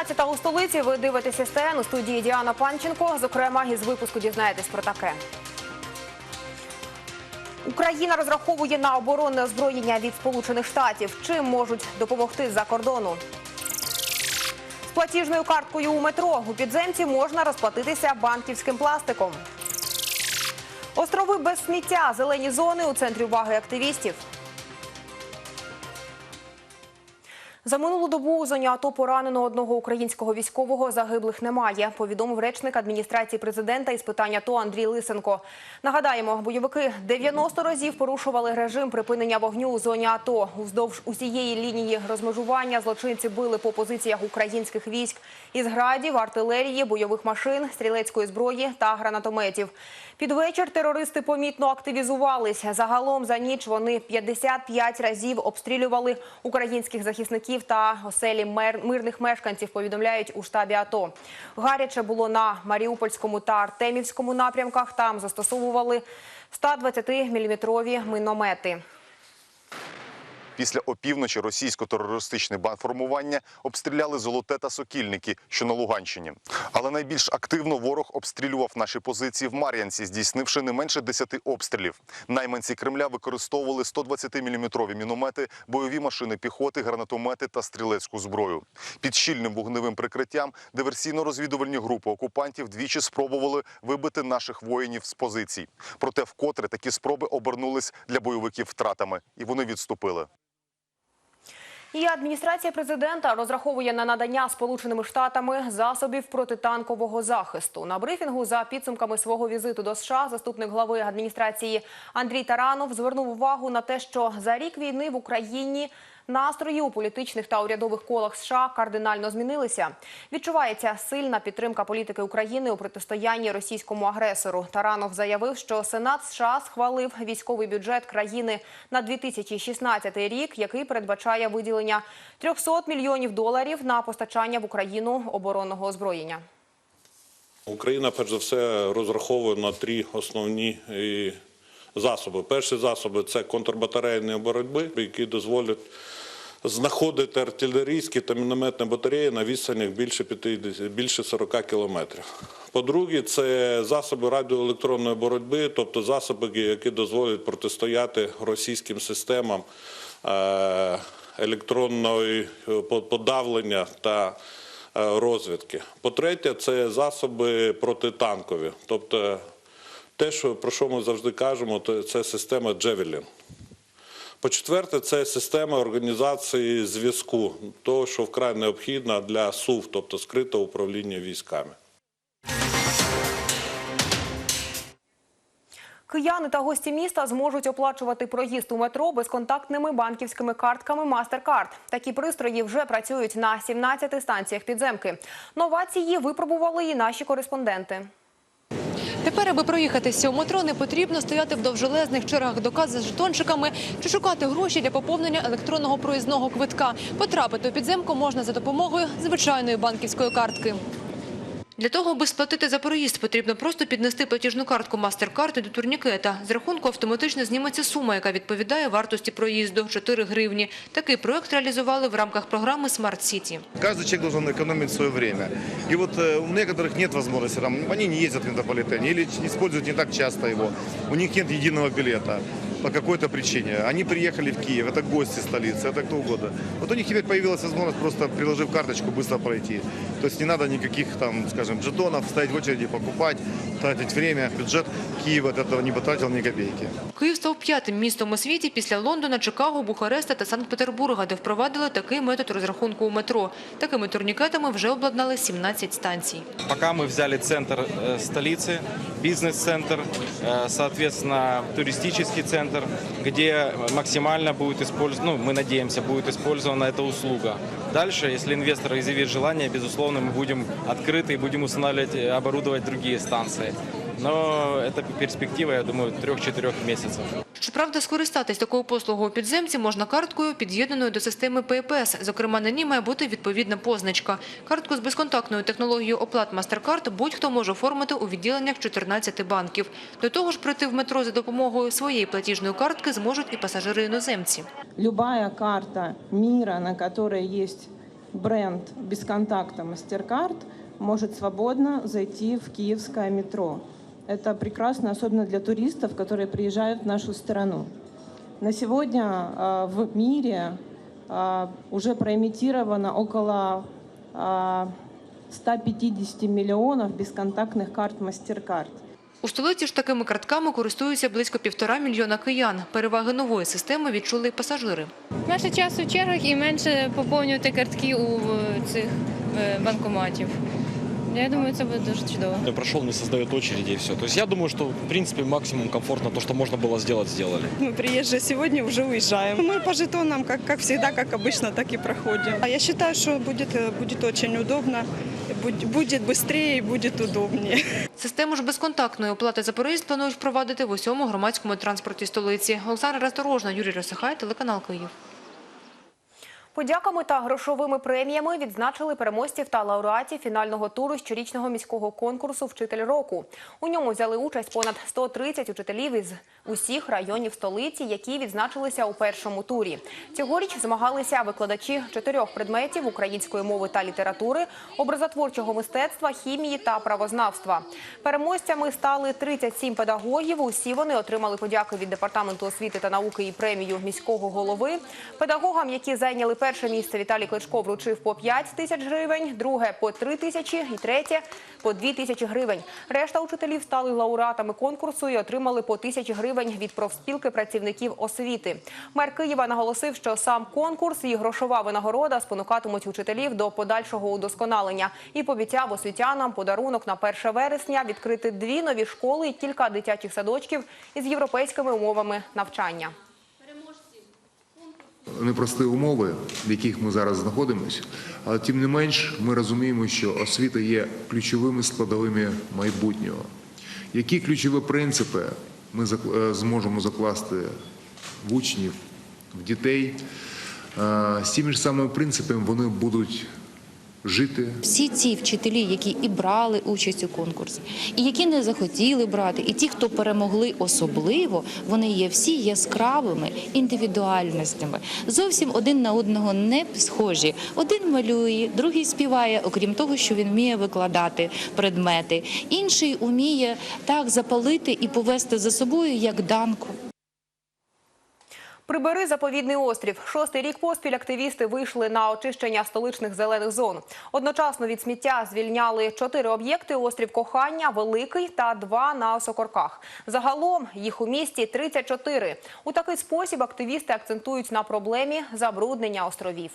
17-та у столиці. Ви дивитеся СТН у студії Діана Панченко. Зокрема, із випуску дізнаєтесь про таке. Україна розраховує на оборонне озброєння від Сполучених Штатів. Чим можуть допомогти з-за кордону? З платіжною карткою у метро у підземці можна розплатитися банківським пластиком. Острови без сміття, зелені зони у центрі уваги активістів. За минулу добу у зоні АТО поранено одного українського військового. Загиблих немає. Повідомив речник адміністрації президента із питань АТО Андрій Лисенко. Нагадаємо, бойовики 90 разів порушували режим припинення вогню у зоні АТО. Уздовж усієї лінії розмежування злочинці били по позиціях українських військ із градів, артилерії, бойових машин, стрілецької зброї та гранатометів. Під вечір терористи помітно активізувались. Загалом за ніч вони 55 разів обстрілювали українських захисників та оселі мирних мешканців. Повідомляють у штабі АТО. Гаряче було на Маріупольському та Артемівському напрямках. Там застосовували 120-мм міномети. Після опівночі російсько-терористичне бандформування обстріляли Золоте та Сокільники, що на Луганщині. Але найбільш активно ворог обстрілював наші позиції в Мар'янці, здійснивши не менше 10 обстрілів. Найманці Кремля використовували 120-мм міномети, бойові машини піхоти, гранатомети та стрілецьку зброю. Під щільним вогневим прикриттям диверсійно-розвідувальні групи окупантів двічі спробували вибити наших воїнів з позицій. Проте вкотре такі спроби обернулись для бойовиків втратами, і вони відступили. І адміністрація президента розраховує на надання Сполученими Штатами засобів протитанкового захисту. На брифінгу за підсумками свого візиту до США заступник глави адміністрації Андрій Таранов звернув увагу на те, що за рік війни в Україні настрої у політичних та урядових колах США кардинально змінилися. Відчувається сильна підтримка політики України у протистоянні російському агресору. Таранов заявив, що Сенат США схвалив військовий бюджет країни на 2016 рік, який передбачає виділення 300 мільйонів доларів на постачання в Україну оборонного озброєння. Україна, перш за все, розраховує на три основні е, засоби. Перші засоби це контрбатарейні боротьби, які дозволять знаходити артилерійські та мінометні батареї на відстанях більше 50, більше 40 кілометрів. По-друге, це засоби радіоелектронної боротьби, тобто засоби, які дозволять протистояти російським системам е, електронної е, подавлення та е, розвідки. По-третє, це засоби протитанкові. Тобто те, що, про що ми завжди кажемо, то це система Джевелін. По-четверте, це система організації зв'язку, того, що вкрай необхідна для СУВ, тобто скритого управління військами. Кияни та гості міста зможуть оплачувати проїзд у метро безконтактними банківськими картками MasterCard. Такі пристрої вже працюють на 17 станціях підземки. Новації випробували і наші кореспонденти. Тепер, аби проїхатися у метро, не потрібно стояти в довжелезних чергах до каз з жетончиками чи шукати гроші для поповнення електронного проїзного квитка. Потрапити у підземку можна за допомогою звичайної банківської картки. Для того, аби сплатити за проїзд, потрібно просто піднести платіжну картку MasterCard до турнікета. З рахунку автоматично зніметься сума, яка відповідає вартості проїзду – 4 гривні. Такий проект реалізували в рамках програми Smart City. Каждый человек должен экономить свое время. И вот э, у некоторых нет возможности, там, они не ездят в метрополитене или используют не так часто его. У них нет единого билета по какой-то причине. Они приехали в Киев, это гости столицы, это кто угодно. Вот у них теперь появилась возможность просто, приложив карточку, быстро пройти. То есть не надо никаких там, скажем, жетонов, стоять в очереди, покупать, тратить время. Бюджет Киева от этого не потратил ни копейки. Київ став п'ятим містом у світі після Лондона, Чикаго, Бухареста та Санкт-Петербурга, де впровадили такий метод розрахунку у метро. Такими турнікетами вже обладнали 17 станцій. Пока мы взяли центр э, столицы, бизнес-центр, э, соответственно, туристический центр, где максимально будет использована, ну, мы надеемся, будет использована эта услуга. Дальше, если инвестор изъявит желание, безусловно, мы будем открыты и будем устанавливать, э, оборудовать другие станции. Но это перспектива, я думаю, трех-четырех месяцев. Щоправда, скористатись такою послугою підземці можна карткою, під'єднаною до системи ППС. Зокрема, на ній має бути відповідна позначка. Картку з безконтактною технологією оплат MasterCard будь-хто може оформити у відділеннях 14 банків. До того ж, прийти в метро за допомогою своєї платіжної картки зможуть і пасажири-іноземці. любая карта мира, на которой есть бренд без контакта MasterCard может свободно зайти в киевское метро. Это прекрасно, особенно для туристов, которые приезжают в нашу страну. На сегодня э, в мире э, уже проимитировано около э, 150 миллионов бесконтактных карт MasterCard. У столиці ж такими картками користуються близько півтора мільйона киян. Переваги нової системи відчули й пасажири. Менше часу в чергах і менше поповнювати картки у е, цих е, банкоматів. Я думаю, це буде дуже чудово. Я прошел, не создает очереди и все. То есть я думаю, что в принципе максимум комфортно то, что можно было сделать, сделали. Мы приезжие сегодня уже уезжаем. Мы по жетонам, как, как всегда, как обычно, так и проходим. А я считаю, что будет, э, будет очень удобно, будь- будет быстрее и будет удобнее. Систему ж безконтактної оплати за проїзд планують впровадити в усьому громадському транспорті столиці. Олександра Расторожна, Юрій Росихай, телеканал Київ. Подяками та грошовими преміями відзначили переможців та лауреатів фінального туру щорічного міського конкурсу Вчитель року. У ньому взяли участь понад 130 учителів із усіх районів столиці, які відзначилися у першому турі. Цьогоріч змагалися викладачі чотирьох предметів української мови та літератури, образотворчого мистецтва, хімії та правознавства. Переможцями стали 37 педагогів. Усі вони отримали подяки від департаменту освіти та науки і премію міського голови. Педагогам, які зайняли перше місце, Віталій Кличко вручив по 5 тисяч гривень, друге по 3 тисячі і третє по 2 тисячі гривень. Решта учителів стали лауреатами конкурсу і отримали по тисячі гривень від профспілки працівників освіти. Мер Києва наголосив, що сам конкурс і грошова винагорода спонукатимуть учителів до подальшого удосконалення і пообіцяв освітянам подарунок на 1 вересня відкрити дві нові школи і кілька дитячих садочків із європейськими умовами навчання. Непрості умови, в яких ми зараз знаходимося, але тим не менш ми розуміємо, що освіта є ключовими складовими майбутнього. Які ключові принципи ми е, зможемо закласти в учнів, в дітей? Е, З тими ж самими принципами вони будуть жити, Всі ці вчителі, які і брали участь у конкурсі, і які не захотіли брати, і ті, хто перемогли особливо, вони є всі яскравими індивідуальностями. Зовсім один на одного не схожі. Один малює, другий співає, окрім того, що він вміє викладати предмети. Інший уміє так запалити і повести за собою як данку. Прибери заповідний острів. Шостий рік поспіль активісти вийшли на очищення столичних зелених зон. Одночасно від сміття звільняли чотири об'єкти: острів Кохання, Великий та два на Осокорках. Загалом їх у місті 34. У такий спосіб активісти акцентують на проблемі забруднення островів.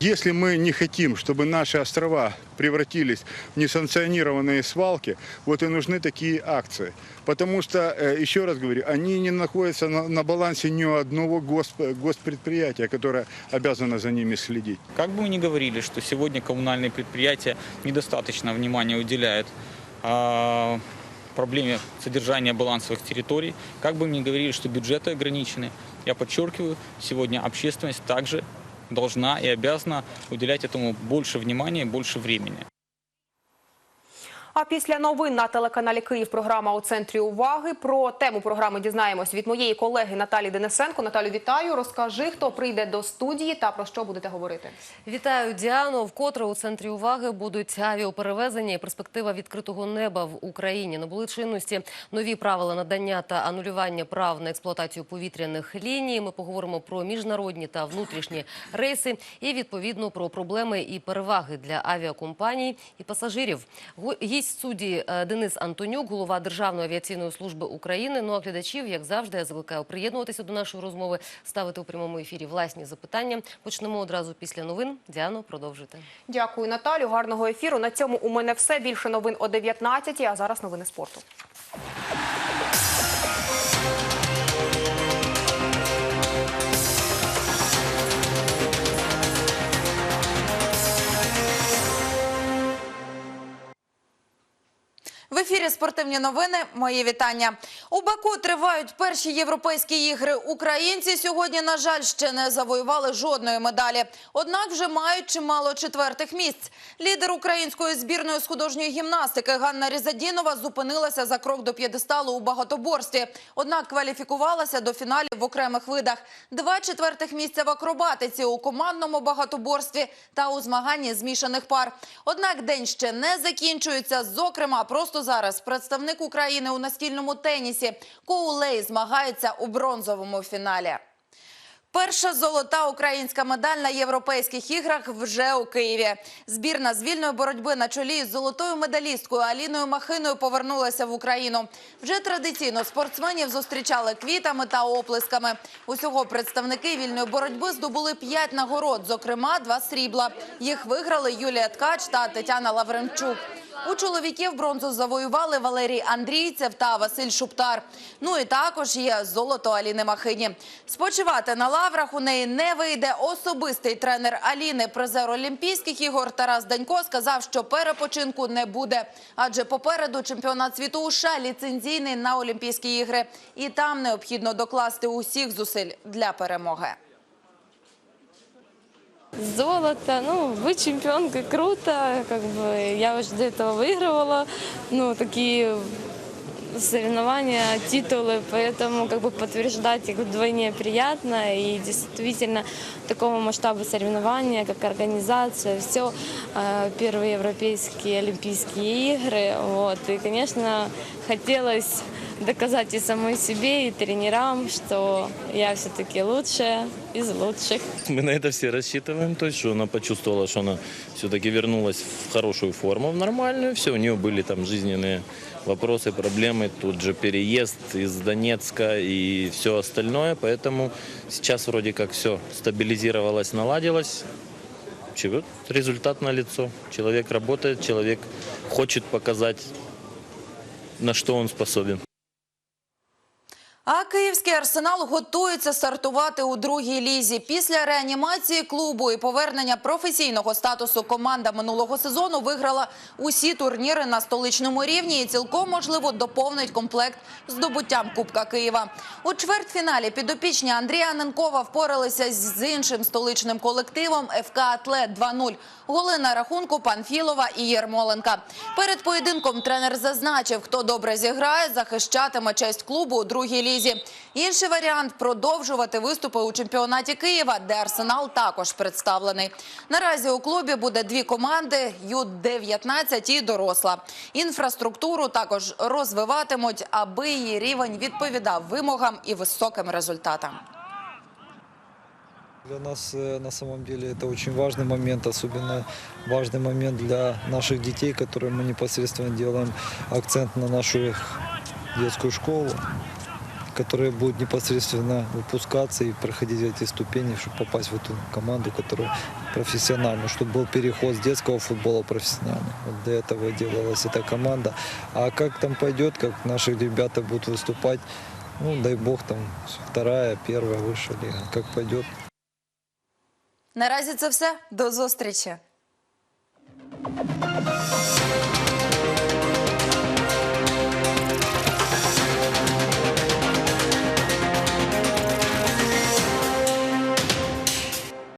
Если мы не хотим, чтобы наши острова превратились в несанкционированные свалки, вот и нужны такие акции. Потому что, э, еще раз говорю, они не находятся на, на балансе ни у одного госп- госпредприятия, которое обязано за ними следить. Как бы мы ни говорили, что сегодня коммунальные предприятия недостаточно внимания уделяют а, проблеме содержания балансовых территорий, как бы мы ни говорили, что бюджеты ограничены, я подчеркиваю, сегодня общественность также должна и обязана уделять этому больше внимания и больше времени. А після новин на телеканалі Київ програма у центрі уваги. Про тему програми дізнаємось від моєї колеги Наталі Денисенко. Наталю, вітаю. Розкажи, хто прийде до студії та про що будете говорити. Вітаю, Діано. Вкотре у центрі уваги будуть авіаперевезення і перспектива відкритого неба в Україні. Набули чинності нові правила надання та анулювання прав на експлуатацію повітряних ліній. Ми поговоримо про міжнародні та внутрішні рейси і відповідно про проблеми і переваги для авіакомпаній і пасажирів. Го- Гість судді е, Денис Антонюк, голова Державної авіаційної служби України. Ну а глядачів, як завжди, я закликаю приєднуватися до нашої розмови, ставити у прямому ефірі власні запитання. Почнемо одразу після новин. Діано, продовжуйте. Дякую, Наталю. Гарного ефіру. На цьому у мене все. Більше новин о 19 а зараз новини спорту. Ефірі спортивні новини. Мої вітання. У Баку тривають перші європейські ігри. Українці сьогодні, на жаль, ще не завоювали жодної медалі. Однак вже мають чимало четвертих місць. Лідер української збірної з художньої гімнастики Ганна Різадінова зупинилася за крок до п'єдесталу у багатоборстві. Однак кваліфікувалася до фіналів в окремих видах. Два четвертих місця в акробатиці у командному багатоборстві та у змаганні змішаних пар. Однак день ще не закінчується. Зокрема, просто зараз представник України у настільному тенісі Коулей змагається у бронзовому фіналі. Перша золота українська медаль на європейських іграх вже у Києві. Збірна з вільної боротьби на чолі з золотою медалісткою Аліною Махиною повернулася в Україну. Вже традиційно спортсменів зустрічали квітами та оплесками. Усього представники вільної боротьби здобули п'ять нагород, зокрема два срібла. Їх виграли Юлія Ткач та Тетяна Лавренчук. У чоловіків бронзу завоювали Валерій Андрійцев та Василь Шуптар. Ну і також є золото Аліни Махині. Спочивати на лаврах у неї не вийде. Особистий тренер Аліни, призер Олімпійських ігор Тарас Данько сказав, що перепочинку не буде. Адже попереду чемпіонат світу у США ліцензійний на Олімпійські ігри. І там необхідно докласти усіх зусиль для перемоги Золото, ну, быть чемпионкой круто, как бы я уже до этого выигрывала, ну, такие соревнования, титулы, поэтому как бы подтверждать их вдвойне приятно и действительно такого масштаба соревнования, как организация, все первые европейские Олимпийские игры, вот, и, конечно, хотелось доказать и самой себе, и тренерам, что я все-таки лучшая из лучших. Мы на это все рассчитываем, то есть, что она почувствовала, что она все-таки вернулась в хорошую форму, в нормальную. Все, у нее были там жизненные вопросы, проблемы, тут же переезд из Донецка и все остальное, поэтому сейчас вроде как все стабилизировалось, наладилось. Чего? Результат на лицо. Человек работает, человек хочет показать, на что он способен. Київський арсенал готується стартувати у другій лізі. Після реанімації клубу і повернення професійного статусу команда минулого сезону виграла усі турніри на столичному рівні і цілком можливо доповнить комплект здобуттям Кубка Києва. У чвертьфіналі підопічні Андрія Ненкова впоралися з іншим столичним колективом ФК Атлет 2-0. Голи на рахунку Панфілова і Єрмоленка. Перед поєдинком тренер зазначив, хто добре зіграє, захищатиме честь клубу у другій лізі. Інший варіант – продовжувати виступи у чемпіонаті Києва, де Арсенал також представлений. Наразі у клубі буде дві команди – Ю-19 і доросла. Інфраструктуру також розвиватимуть, аби її рівень відповідав вимогам і високим результатам. Для нас э, на самом деле это очень важный момент, особенно важный момент для наших детей, которые мы непосредственно делаем акцент на нашу их детскую школу, которая будет непосредственно выпускаться и проходить эти ступени, чтобы попасть в эту команду, которая профессиональная, чтобы был переход с детского футбола в профессиональный. Вот для этого делалась эта команда. А как там пойдет, как наши ребята будут выступать, ну, дай бог, там вторая, первая высшая лига, как пойдет. Наразі це все. До зустрічі.